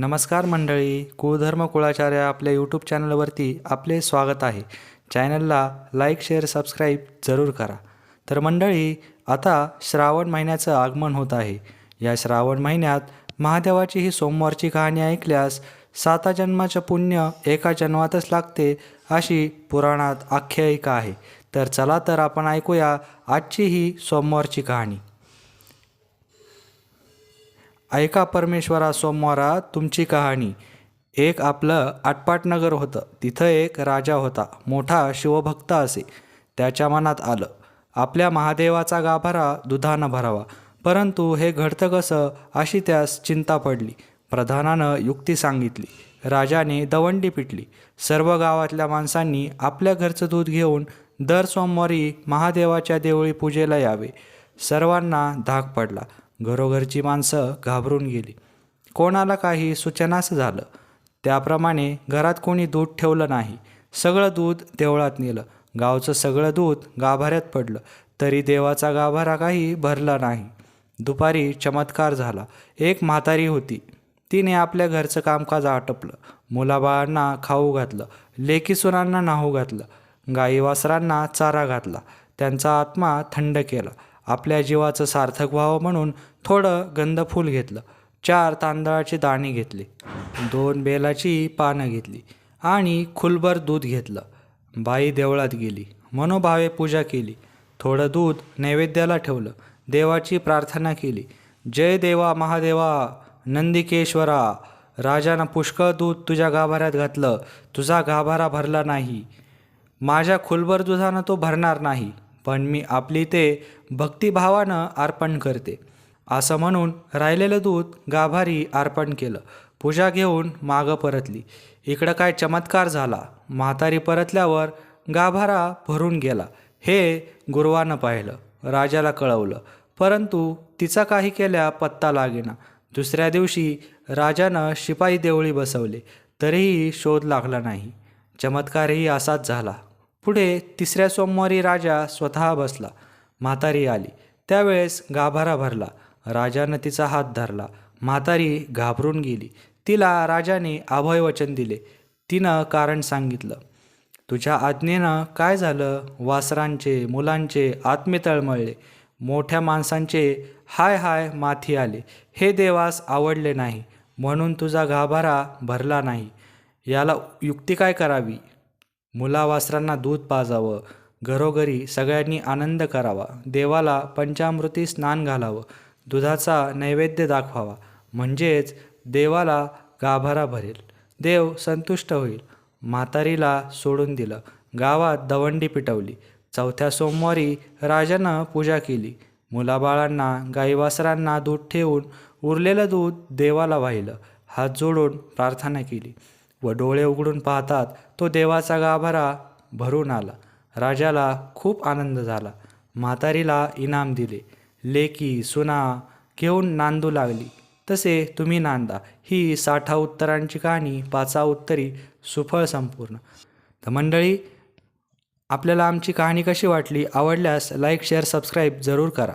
नमस्कार मंडळी कुळधर्म कुळाचार्य आपल्या यूट्यूब चॅनलवरती आपले स्वागत आहे. चॅनलला लाईक शेअर सबस्क्राईब जरूर करा. तर मंडळी आता श्रावण महिन्याचं आगमन होत आहे. या श्रावण महिन्यात महादेवाची ही सोमवारची कहाणी ऐकल्यास साता जन्माचं पुण्य एका जन्मातच लागते अशी पुराणात आख्यायिका आहे. तर चला तर आपण ऐकूया आजची ही सोमवारची कहाणी. ऐका परमेश्वरा सोमवारा तुमची कहाणी. एक आपलं आटपाटनगर होतं. तिथं एक राजा होता. मोठा शिवभक्त असे. त्याच्या मनात आलं. आपल्या महादेवाचा गाभारा दुधानं भरावा. परंतु हे घडतं कसं? अशी त्यास चिंता पडली. प्रधानानं युक्ती सांगितली. राजाने दवंडी पिटली. सर्व गावातल्या माणसांनी आपल्या घरचं दूध घेऊन दर सोमवारी महादेवाच्या देवळी पूजेला यावे. सर्वांना धाक पडला. घरोघरची माणसं घाबरून गेली. कोणाला काही सूचनाच झालं. त्याप्रमाणे घरात कोणी दूध ठेवलं नाही. सगळं दूध देवळात नेलं. गावचं सगळं दूध गाभाऱ्यात पडलं. तरी देवाचा गाभारा काही भरला नाही. दुपारी चमत्कार झाला. एक म्हातारी होती. तिने आपल्या घरचं कामकाज आटपलं. मुलाबाळांना खाऊ घातलं. लेकी सुनांना नाहू घातलं. गाई वासरांना चारा घातला. त्यांचा आत्मा थंड केला. आपल्या जीवाचं सार्थक व्हावं म्हणून थोडं गंधफूल घेतलं. चार तांदळाचे दाणे घेतले. दोन बेलाची पानं घेतली. आणि खुलभर दूध घेतलं. बाई देवळात गेली. मनोभावे पूजा केली. थोडं दूध नैवेद्याला ठेवलं. देवाची प्रार्थना केली. जय देवा महादेवा नंदिकेश्वरा राजानं पुष्कळ दूध तुझ्या गाभाऱ्यात घातलं. तुझा गाभारा भरला नाही. माझ्या खुलभर दुधानं तो भरणार नाही. पण मी आपली ते भक्तिभावानं अर्पण करते. असं म्हणून राहिलेलं दूध गाभारी अर्पण केलं. पूजा घेऊन मागं परतली. इकडं काय चमत्कार झाला. म्हातारी परतल्यावर गाभारा भरून गेला. हे गुरुवानं पाहिलं. राजाला कळवलं. परंतु तिचा काही केल्या पत्ता लागेना. दुसऱ्या दिवशी राजानं शिपाई देवळी बसवले. तरीही शोध लागला नाही. चमत्कारही असाच झाला. पुढे तिसऱ्या सोमवारी राजा स्वतः बसला. म्हातारी आली. त्यावेळेस गाभारा भरला. राजानं तिचा हात धरला. म्हातारी घाबरून गेली. तिला राजाने अभयवचन दिले. तिनं कारण सांगितलं. तुझ्या आज्ञेनं काय झालं? वासरांचे मुलांचे आत्मे तळमळले मोठ्या माणसांचे हाय हाय माथी आले. हे देवास आवडले नाही. म्हणून तुझा गाभारा भरला नाही. याला युक्ती काय करावी? मुलावासरांना दूध पाजावं घरोघरी सगळ्यांनी आनंद करावा देवाला पंचामृती स्नान घालावं दुधाचा नैवेद्य दाखवावा. म्हणजेच देवाला गाभारा भरेल. देव संतुष्ट होईल. म्हातारीला सोडून दिलं. गावात दवंडी पिटवली. चौथ्या सोमवारी राजानं पूजा केली. मुलाबाळांना गाईवासरांना दूध ठेवून उरलेलं दूध देवाला वाहिलं. हात जोडून प्रार्थना केली. व डोळे उघडून पाहतात तो देवाचा गाभारा भरून आला. राजाला खूप आनंद झाला. म्हातारीला इनाम दिले. लेकी सुना घेऊन नांदू लागली. तसे तुम्ही नांदा. ही साठा उत्तरांची कहाणी पाचा उत्तरी सुफळ संपूर्ण. तर मंडळी आपल्याला आमची कहाणी कशी वाटली आवडल्यास लाईक शेअर सबस्क्राईब जरूर करा.